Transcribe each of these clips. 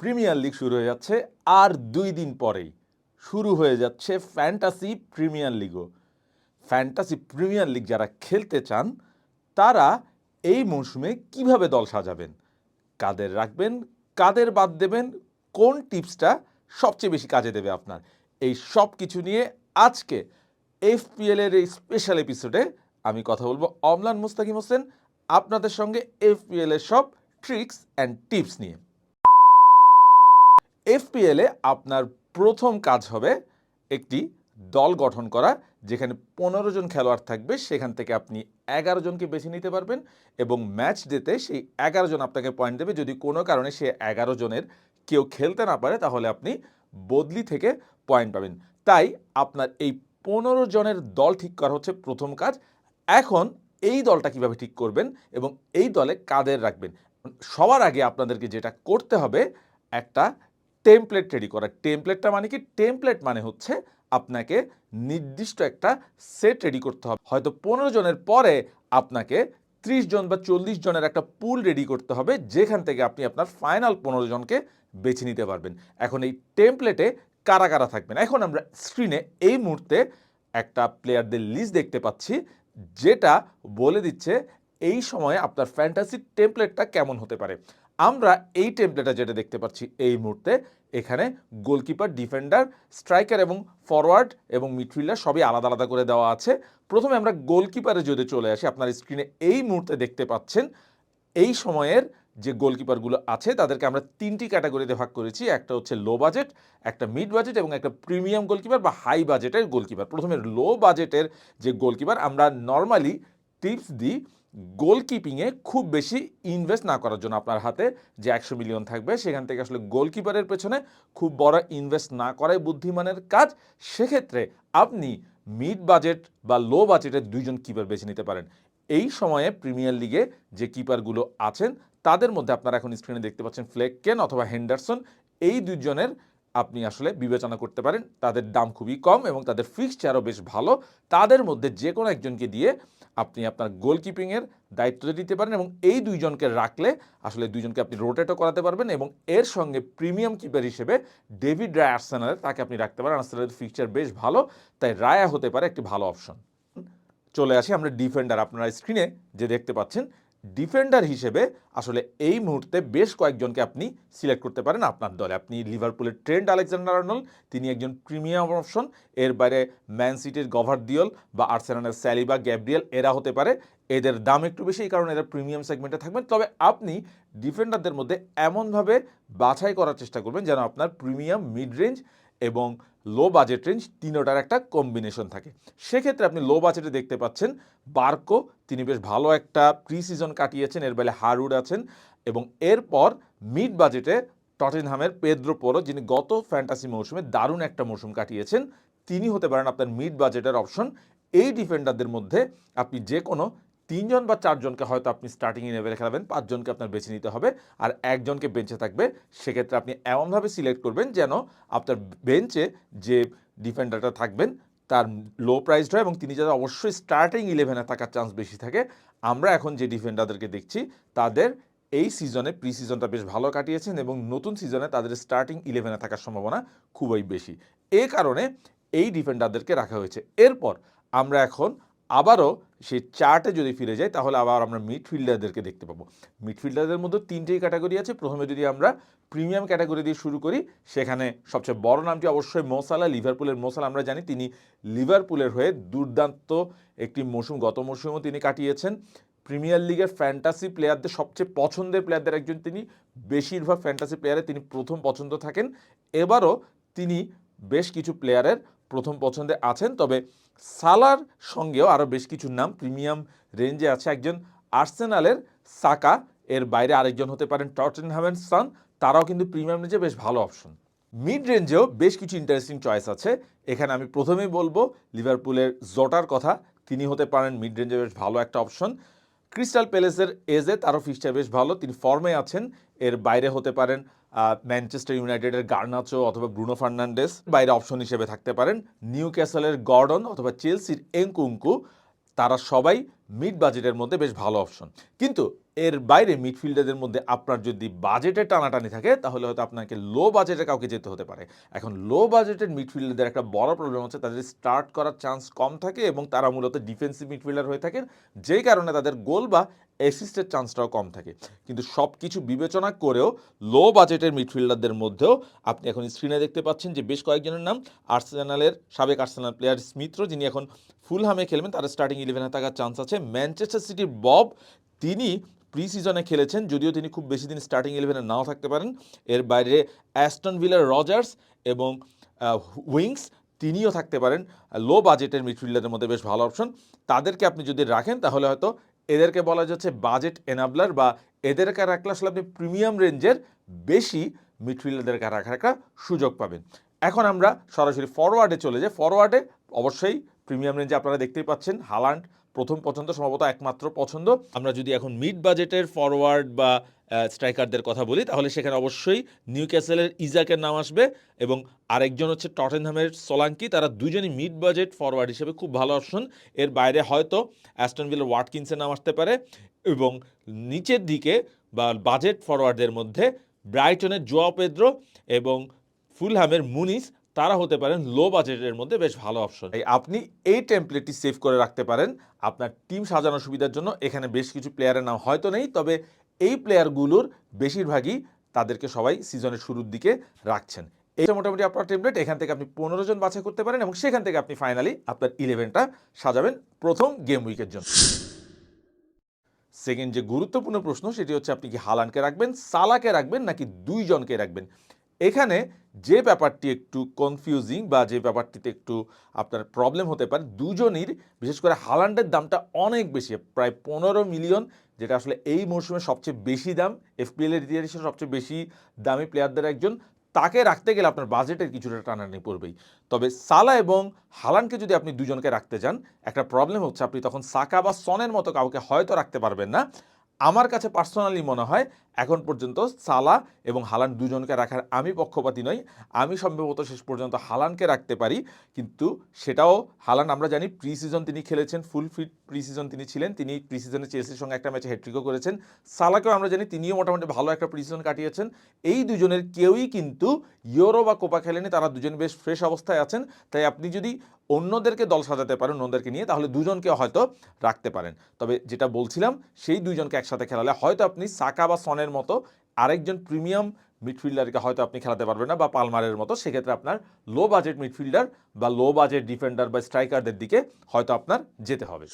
Premier league শুরু হয়ে যাচ্ছে আর দুই দিন পরেই। শুরু হয়ে যাচ্ছে ফ্যান্টাসি প্রিমিয়ার লিগও। ফ্যান্টাসি প্রিমিয়ার লিগ যারা খেলতে চান, তারা এই মৌসুমে কীভাবে দল সাজাবেন? কাদের রাখবেন? কাদের বাদ দেবেন? কোন টিপসটা সবচেয়ে বেশি কাজে দেবে আপনার? এই সব কিছু নিয়ে আজকে এফপিএল এর এই স্পেশাল এপিসোডে আমি কথা বলব অমলান মুস্তাকিম হোসেন আপনাদের সঙ্গে এফপিএল এর সব ট্রিক্স অ্যান্ড টিপস নিয়ে। এফপিএলে আপনার প্রথম কাজ হবে একটি দল গঠন করা, যেখানে পনেরো জন খেলোয়াড় থাকবে। সেখান থেকে আপনি এগারো জনকে বেছে নিতে পারবেন এবং ম্যাচ ডেতে সেই এগারো জন আপনাকে পয়েন্ট দেবে। যদি কোনো কারণে সে এগারো জনের কেউ খেলতে না পারে, তাহলে আপনি বদলি থেকে পয়েন্ট পাবেন। তাই আপনার এই পনেরো জনের দল ঠিক করা হচ্ছে প্রথম কাজ। এখন এই দলটা কীভাবে ঠিক করবেন এবং এই দলে কাদের রাখবেন? সবার আগে আপনাদেরকে যেটা করতে হবে, একটা টেমপ্লেট রেডি করা। টেমপ্লেটটা মানে কি? টেমপ্লেট মানে হচ্ছে আপনাকে নির্দিষ্ট একটা সেট রেডি করতে হবে। হয়তো পনেরো জনের পরে আপনাকে ত্রিশ জন বা চল্লিশ জনের একটা পুল রেডি করতে হবে, যেখান থেকে আপনি আপনার ফাইনাল পনেরো জনকে বেছে নিতে পারবেন। এখন এই টেমপ্লেটে কারা কারা থাকবেন? এখন আমরা স্ক্রিনে এই মুহূর্তে একটা প্লেয়ারদের লিস্ট দেখতে পাচ্ছি, যেটা বলে দিচ্ছে এই সময়ে আপনার ফ্যান্টাসি টেমপ্লেটটা কেমন হতে পারে। আমরা এই টেমপ্লেটটা যেটা দেখতে পাচ্ছি এই মুহূর্তে, এখানে গোলকিপার ডিফেন্ডার স্ট্রাইকার এবং ফরওয়ার্ড এবং মিডফিল্ডার সবই আলাদা আলাদা করে দেওয়া আছে। প্রথমে আমরা গোলকিপারে যদি চলে আসি, আপনার স্ক্রিনে এই মুহূর্তে দেখতে পাচ্ছেন, এই সময়ের যে গোলকিপারগুলো আছে, তাদেরকে আমরা তিনটি ক্যাটাগরিতে ভাগ করেছি। একটা হচ্ছে লো বাজেট একটা মিড বাজেট এবং একটা প্রিমিয়াম গোলকিপার বা হাই বাজেটের গোলকিপার প্রথমে লো বাজেটের যে গোলকিপার আমরা নর্মালি টিপস দিই গোলকিপিংয়ে খুব বেশি ইনভেস্ট না করার জন্য আপনার হাতে যে একশো মিলিয়ন থাকবে, সেখান থেকে আসলে গোলকিপারের পেছনে খুব বড় ইনভেস্ট না করাই বুদ্ধিমানের কাজ। সেক্ষেত্রে আপনি মিড বাজেট বা লো বাজেটের দুইজন কিপার বেছে নিতে পারেন। এই সময়ে প্রিমিয়ার লিগে যে কিপারগুলো আছেন, তাদের মধ্যে আপনারা এখন স্ক্রিনে দেখতে পাচ্ছেন ফ্লেককেন অথবা হেন্ডারসন এই দুজনের আপনি আসলে বিবেচনা করতে পারেন, তাদের দাম খুবই কম এবং তাদের ফিক্সচারও বেশ ভালো। তাদের মধ্যে যে কোনো একজনকে দিয়ে আপনি আপনার গোলকিপিংয়ের দায়িত্ব দিতে পারেন এবং এই দুইজনকে রাখলে আসলে দুইজনকে আপনি রোটেটও করাতে পারবেন এবং এর সঙ্গে প্রিমিয়াম কিপার হিসেবে ডেভিড রায় আর্সেনালের তাকে আপনি রাখতে পারেন। আর্সেনালের ফিক্সচার বেশ ভালো, তাই রায়া হতে পারে একটি ভালো অপশন চলে আসি আমরা ডিফেন্ডার আপনারা স্ক্রিনে যে দেখতে পাচ্ছেন ডিফেন্ডার হিসেবে আসলে এই মুহূর্তে বেশ কয়েকজনকে আপনি সিলেক্ট করতে পারেন আপনার দলে। আপনি লিভারপুলের ট্রেন্ড আলেকজান্ডার আর্নল তিনি একজন প্রিমিয়াম অপশন এর বাইরে ম্যান সিটির গভারদিওল বা আর্সেনালের স্যালিবা গ্যাব্রিয়েল এরা হতে পারে। এদের দাম একটু বেশি, এই কারণে এরা প্রিমিয়াম সেগমেন্টে থাকবেন। তবে আপনি ডিফেন্ডারদের মধ্যে এমনভাবে বাছাই করার চেষ্টা করবেন যেন আপনার প্রিমিয়াম মিড রেঞ্জ এবং লো বাজেট রেঞ্জ তিনোটার একটা কম্বিনেশন থাকে। সেক্ষেত্রে আপনি লো বাজেটে দেখতে পাচ্ছেন বার্কো, তিনি বেশ ভালো একটা প্রি সিজন কাটিয়েছেন, এর বেলে হারুড আছেন এবং এরপর মিড বাজেটে টটেনহামের পেদ্রো পোরো, যিনি গত ফ্যান্টাসি মৌসুমে দারুণ একটা মৌসুম কাটিয়েছেন, তিনি হতে পারেন আপনার মিড বাজেটের অপশন এই ডিফেন্ডারদের মধ্যে আপনি যে কোনো তিনজন বা চারজনকে হয়তো আপনি স্টার্টিং ইলেভেনে খেলাবেন, পাঁচজনকে আপনার বেছে নিতে হবে, আর একজনকে বেঞ্চে থাকবে। সেক্ষেত্রে আপনি এমনভাবে সিলেক্ট করবেন যেন আপনার বেঞ্চে যে ডিফেন্ডারটা থাকবেন, তার লো প্রাইসড হয় এবং তিনি যাতে অবশ্যই স্টার্টিং ইলেভেনে থাকার চান্স বেশি থাকে। আমরা এখন যে ডিফেন্ডারদেরকে দেখছি, তাদের এই সিজনে প্রি সিজনটা বেশ ভালো কাটিয়েছেন এবং নতুন সিজনে তাদের স্টার্টিং ইলেভেনে থাকার সম্ভাবনা খুবই বেশি। এ কারণে এই ডিফেন্ডারদেরকে রাখা হয়েছে। এরপর আমরা এখন আবারও সেই চার্টে যদি ফিরে যাই, তাহলে আবার আমরা মিডফিল্ডারদেরকে দেখতে পাবো। মিডফিল্ডারদের মধ্যে তিনটেই ক্যাটাগরি আছে। প্রথমে যদি আমরা প্রিমিয়াম ক্যাটাগরি দিয়ে শুরু করি, সেখানে সবচেয়ে বড় নামটি অবশ্যই মোসালা, লিভারপুলের মোসালা। আমরা জানি তিনি লিভারপুলের হয়ে দুর্দান্ত একটি মৌসুম, গত মৌসুমেও তিনি কাটিয়েছেন। প্রিমিয়ার লিগের ফ্যান্টাসি প্লেয়ারদের সবচেয়ে পছন্দের প্লেয়ারদের একজন তিনি। বেশিরভাগ ফ্যান্টাসি প্লেয়ারে তিনি প্রথম পছন্দ থাকেন। এবারও তিনি বেশ কিছু প্লেয়ারের প্রথম পছন্দে আছেন। তবে সালার সঙ্গেও আরও বেশ কিছু নাম প্রিমিয়াম রেঞ্জে আছে একজন আর্সেনালের সাকা। এর বাইরে আরেকজন হতে পারেন টটেনহামের সান, তারাও কিন্তু প্রিমিয়াম রেঞ্জে বেশ ভালো অপশন। মিড রেঞ্জেও বেশ কিছু ইন্টারেস্টিং চয়েস আছে। এখানে আমি প্রথমেই বলব লিভারপুলের জোটার কথা। তিনি হতে পারেন মিড রেঞ্জে বেশ ভালো একটা অপশন। ক্রিস্টাল প্যালেসের এজে তারও ফিক্সচার বেশ ভালো। তিনি ফর্মে আছেন। এর বাইরে হতে পারেন ম্যানচেস্টার ইউনাইটেডের গার্নাচো অথবা ব্রুনো ফার্নান্ডেস বাইরে অপশন হিসেবে থাকতে পারেন। নিউ ক্যাসলের গর্ডন অথবা চেলসির এঙ্কুঙ্কু তারা সবাই মিড বাজেটের মধ্যে বেশ ভালো অপশন কিন্তু এর বাইরে মিডফিল্ডারদের মধ্যে আপনার যদি বাজেটের টানাটানি থাকে, তাহলে হয়তো আপনাকে লো বাজেটে কাউকে যেতে হতে পারে। এখন লো বাজেটের মিডফিল্ডারদের একটা বড় প্রবলেম হচ্ছে, তাদের স্টার্ট করার চান্স কম থাকে এবং তারা মূলত ডিফেন্সিভ মিডফিল্ডার হয়ে থাকেন, যেই কারণে তাদের গোল বা অ্যাসিস্টের চান্সটাও কম থাকে। কিন্তু সব কিছু বিবেচনা করেও লো বাজেটের মিডফিল্ডারদের মধ্যেও আপনি এখন স্ক্রিনে দেখতে পাচ্ছেন যে বেশ কয়েকজনের নাম আর্সেনালের সাবেক আর্সেনাল প্লেয়ার স্মিত্র যিনি এখন ফুলহামে খেলবেন, তার স্টার্টিং ইলেভেনে থাকার চান্স আছে। ম্যানচেস্টার সিটির বব তিনি প্রি সিজনে খেলেছেন, যদিও তিনি খুব বেশি দিন স্টার্টিং ইলেভেনে নাও থাকতে পারেন। এর বাইরে অ্যাস্টন ভিলার রজার্স এবং উইংস তিনিও থাকতে পারেন। লো বাজেটের মিডফিল্ডারের মধ্যে বেশ ভালো অপশন তাদেরকে আপনি যদি রাখেন, তাহলে হয়তো এদেরকে বলা যাচ্ছে বাজেট এনাবলার বা এদেরকে রাখলে আসলে আপনি প্রিমিয়াম রেঞ্জের বেশি মিডফিল্ডারদেরকে রাখার একটা সুযোগ পাবেন। এখন আমরা সরাসরি ফরওয়ার্ডে চলে যাই। ফরওয়ার্ডে অবশ্যই প্রিমিয়াম রেঞ্জে আপনারা দেখতেই পাচ্ছেন। হালান্ড প্রথম পছন্দ, সম্ভবত একমাত্র পছন্দ। আমরা যদি এখন মিড বাজেটের ফরওয়ার্ড বা স্ট্রাইকারদের কথা বলি, তাহলে সেখানে অবশ্যই নিউ ক্যাসেলের ইজাকের নাম আসবে এবং আরেকজন হচ্ছে টটেনহামের সোলাঙ্কি তারা দুজনই মিড বাজেট ফরওয়ার্ড হিসেবে খুব ভালো অপশন এর বাইরে হয়তো অ্যাস্টনভিলের ওয়াটকিন্সের নাম আসতে পারে এবং নিচের দিকে বা বাজেট ফরওয়ার্ডদের মধ্যে ব্রাইটনের জোয়া পেদ্রো এবং ফুলহামের মুনিস তারা হতে পারেন লো বাজেটের মধ্যে বেশ ভালো অপশন এই আপনি এই টেমপ্লেটটি সেভ করে রাখতে পারেন। আপনার টিম সাজানোর সুবিধার জন্য এখানে বেশ কিছু প্লেয়ারের নাম হয়তো নেই, তবে এই প্লেয়ারগুলোর বেশিরভাগই তাদেরকে সবাই সিজনের শুরুর দিকে রাখছেন। এইটা মোটামুটি আপনার টেমপ্লেট এখান থেকে আপনি পনেরো জন বাছাই করতে পারেন এবং সেখান থেকে আপনি ফাইনালি আপনার ইলেভেনটা সাজাবেন প্রথম গেম উইকের জন্য। সেকেন্ড যে গুরুত্বপূর্ণ প্রশ্ন, সেটি হচ্ছে আপনি কি হালানকে রাখবেন, সালাকে রাখবেন নাকি দুইজনকে রাখবেন? এখানে যে ব্যাপারটি একটু কনফিউজিং বা যে ব্যাপারটিতে একটু আপনার প্রবলেম হতে পারে, দুজনের, বিশেষ করে হালান্ডের দামটা অনেক বেশি, প্রায় পনেরো মিলিয়ন যেটা আসলে এই মরশুমে সবচেয়ে বেশি দাম এফপিএল এর ইতিহাসে সবচেয়ে বেশি দামি প্লেয়ারদের একজন, তাকে রাখতে গেলে আপনার বাজেটের কিছুটা টানাটানি পড়বেই। তবে সালা এবং হালানকে যদি আপনি দুজনকে রাখতে চান একটা প্রবলেম হচ্ছে, আপনি তখন সাকা বা সনের মতো কাউকে হয়তো রাখতে পারবেন না। আমার কাছে পার্সোনালি মনে হয় এখন পর্যন্ত সালা এবং হালান দুজনকে রাখার আমি পক্ষপাতী নই। আমি সম্ভবত শেষ পর্যন্ত হালানকে রাখতে পারি, কিন্তু সেটাও হালান আমরা জানি প্রি সিজন তিনি খেলেছেন ফুল ফিট প্রি সিজন তিনি ছিলেন, তিনি প্রি সিজনে চেলসির সঙ্গে একটা ম্যাচে হ্যাট্রিকও করেছেন। সালাকেও আমরা জানি তিনিও মোটামুটি ভালো একটা প্রি সিজন কাটিয়েছেন। এই দুজনের কেউই কিন্তু ইউরো বা কোপা খেলেনি, তারা দুজন বেশ ফ্রেশ অবস্থায় আছেন। তাই আপনি যদি অন্যদেরকে দল সাজাতে পারেন, অন্যদেরকে নিয়ে, তাহলে দুজনকে হয়তো রাখতে পারেন। তবে যেটা বলছিলাম, সেই দুইজনকে একসাথে খেলালে হয়তো আপনি সাকা বা সনের মতো আরেকজন প্রিমিয়াম মিডফিল্ডারকে হয়তো আপনি খেলাতে পারবেন না বা পালমারের মতো, সেক্ষেত্রে আপনার লো বাজেট মিডফিল্ডার বা লো বাজেট ডিফেন্ডার বা স্ট্রাইকারদের দিকে হয়তো আপনার যেতে হবে।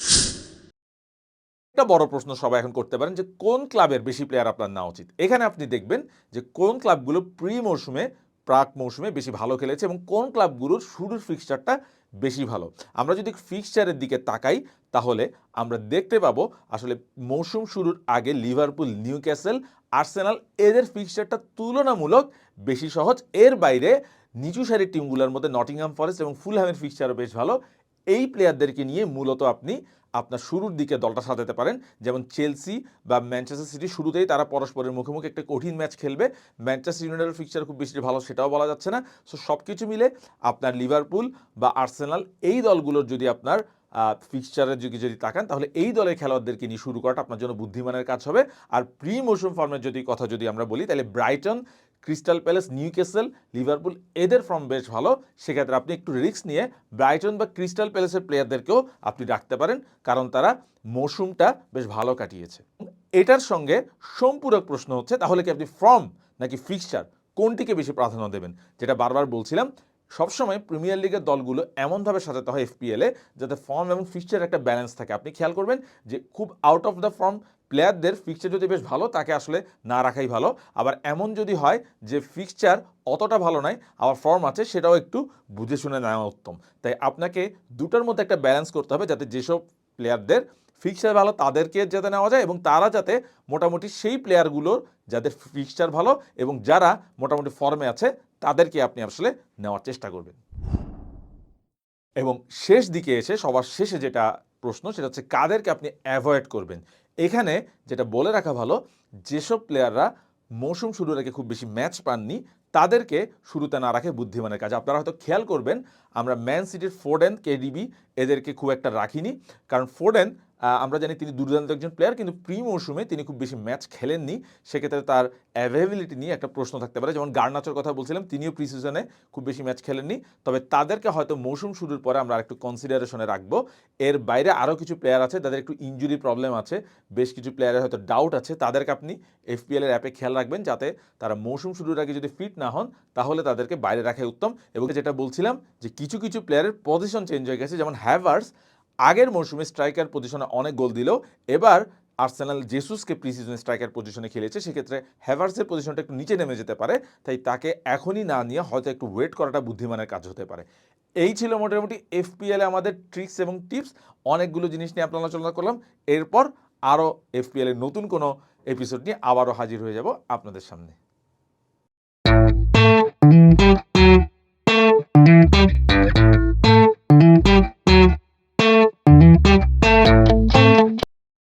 একটা বড় প্রশ্ন সবাই এখন করতে পারেন যে কোন ক্লাবের বেশি প্লেয়ার আপনার নেওয়া উচিত? এখানে আপনি দেখবেন যে কোন ক্লাবগুলো প্রি মৌসুমে প্রাক মৌসুমে বেশি ভালো খেলেছে এবং কোন ক্লাবগুলোর শুরুর ফিক্সচারটা বেশি ভালো। আমরা যদি ফিক্সচারের দিকে তাকাই তাহলে আমরা দেখতে পাবো আসলে মৌসুম শুরুর আগে লিভারপুল নিউ ক্যাসেল আর্সেনাল এদের ফিক্সচারটা তুলনামূলক বেশি সহজ। এর বাইরে নিচু সারির টিমগুলোর মধ্যে নটিংহাম ফরেস্ট এবং ফুলহ্যামের ফিক্সচারও বেশ ভালো। এই প্লেয়ারদেরকে নিয়ে মূলত আপনি আপনার শুরুর দিকে দলটা সাজাতে পারেন। যেমন চেলসি বা ম্যানচেস্টার সিটি শুরুতেই তারা পরস্পরের মুখোমুখি একটা কঠিন ম্যাচ খেলবে। ম্যানচেস্টার ইউনাইটেডের ফিক্সচার খুব বেশি ভালো সেটাও বলা যাচ্ছে না। সো সব কিছু মিলে আপনার লিভারপুল বা আর্সেনাল এই দলগুলোর যদি আপনার ফিক্সচারের দিকে যদি তাকান, তাহলে এই দলের খেলোয়াড়দেরকে নিয়ে শুরু করাটা আপনার জন্য বুদ্ধিমানের কাজ হবে। আর প্রি মৌসুম ফর্মের যদি কথা যদি আমরা বলি, তাহলে Brighton Crystal Palace Newcastle Liverpool এদের ফর্ম বেশ ভালো। সেক্ষেত্রে আপনি একটু রিস্ক নিয়ে ব্রাইটন বা ক্রিস্টাল প্যালেসের প্লেয়ারদেরকেও আপনি রাখতে পারেন, কারণ তারা মৌসুমটা বেশ ভালো কাটিয়েছে। এটার সঙ্গে সম্পূরক প্রশ্ন হচ্ছে, তাহলে কি আপনি ফর্ম নাকি ফিক্সচার কোনটিকে বেশি প্রাধান্য দেবেন? যেটা বারবার বলছিলাম সবসময় প্রিমিয়ার লিগের দলগুলো এমনভাবে সাজাতে হয় এফপিএলে যাতে ফর্ম এবং ফিক্সচার একটা ব্যালেন্স থাকে। আপনি খেয়াল করবেন যে খুব আউট অফ দ্য ফর্ম প্লেয়ারদের ফিক্সচার যদি বেশ ভালো, তাকে আসলে না রাখাই ভালো। আবার এমন যদি হয় যে ফিক্সচার অতটা ভালো নয়, আবার ফর্ম আছে, সেটাও একটু বুঝে শুনে নেওয়া উত্তম। তাই আপনাকে দুটোর মধ্যে একটা ব্যালেন্স করতে হবে যাতে যেসব প্লেয়ারদের ফিক্সচার ভালো, তাদেরকে যাতে নেওয়া যায় এবং তারা যাতে মোটামুটি সেই প্লেয়ারগুলোর যাদের ফিক্সচার ভালো এবং যারা মোটামুটি ফর্মে আছে তাদেরকে আপনি আসলে নেওয়ার চেষ্টা করবেন। এবং শেষ দিকে এসে, সবার শেষে যেটা প্রশ্ন, সেটা হচ্ছে কাদেরকে আপনি অ্যাভয়েড করবেন? এখানে যেটা বলে রাখা ভালো, যেসব প্লেয়াররা মৌসুম শুরুর আগে খুব বেশি ম্যাচ পাননি, তাদেরকে শুরুতে না রাখে বুদ্ধিমানের কাজ। আপনারা হয়তো খেয়াল করবেন, আমরা ম্যান সিটির ফোর্ডেন কেডিবি এদেরকে খুব একটা রাখিনি। কারণ ফোর্ডেন আমরা জানি তিনি দুর্দান্ত একজন প্লেয়ার কিন্তু প্রি মৌসুমে তিনি খুব বেশি ম্যাচ খেলেননি। সেক্ষেত্রে তার অ্যাভেলেবিলিটি নিয়ে একটা প্রশ্ন থাকতে পারে। যেমন গার্নাচের কথা বলছিলাম, তিনিও প্রি সিজনে খুব বেশি ম্যাচ খেলেননি। তবে তাদেরকে হয়তো মৌসুম শুরুর পরে আমরা একটু কনসিডারেশনে রাখব। এর বাইরে আরও কিছু প্লেয়ার আছে, তাদের একটু ইঞ্জুরি প্রবলেম আছে, বেশ কিছু প্লেয়ারের হয়তো ডাউট আছে। তাদেরকে আপনি এফপিএল এর অ্যাপে খেয়াল রাখবেন যাতে তারা মৌসুম শুরুর আগে যদি ফিট না হন, তাহলে তাদেরকে বাইরে রাখাই উত্তম। এবং যেটা বলছিলাম যে কিছু কিছু প্লেয়ারের পজিশন চেঞ্জ হয়ে গেছে, যেমন হ্যাভার্স আগের মৌসুমে স্ট্রাইকার পজিশনে অনেক গোল দিল। এবার আর্সেনাল জেসুসকে প্রি সিজনে স্ট্রাইকার পজিশনে খেলেছে, সেক্ষেত্রে হ্যাভার্সের পজিশনটা একটু নিচে নেমে যেতে পারে, তাই তাকে এখনই না নিয়ে হয়তো একটু ওয়েট করাটা বুদ্ধিমানের কাজ হতে পারে। এই ছিল মোটামুটি এফপিএলে আমাদের ট্রিক্স এবং টিপস অনেকগুলো জিনিস নিয়ে আপনার আলোচনা করলাম। এরপর আরও এফপিএল নতুন কোনো এপিসোড নিয়ে আবারও হাজির হয়ে যাব আপনাদের সামনে।